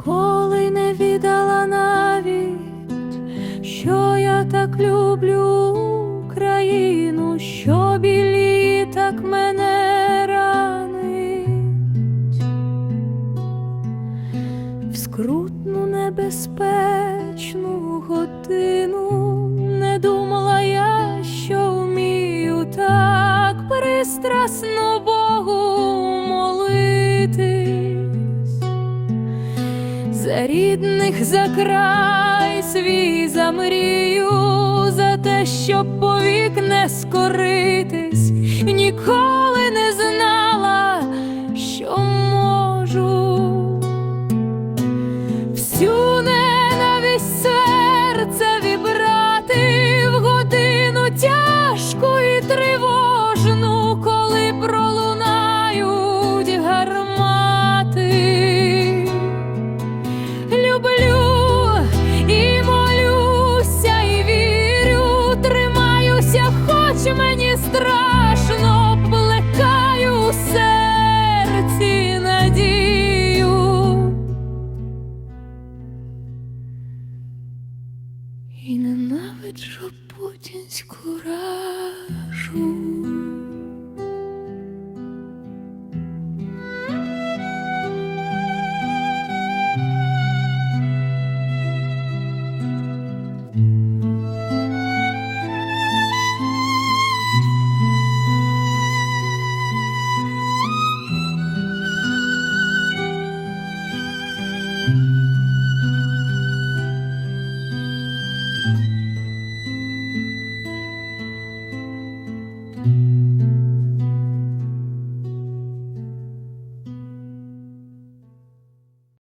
ніколи не віддала навіть, що я так люблю Україну, що білі так мене ранить. В скрутну небезпечну годину не думала я, що вмію так пристрасно Богу молитись за рідних за край свій за мрію, за те, щоб повік не скоритись, Люблю і молюся, і вірю, тримаюся, хоч мені страшно, плекаю у серці надію. І ненавиджу путінську ражу.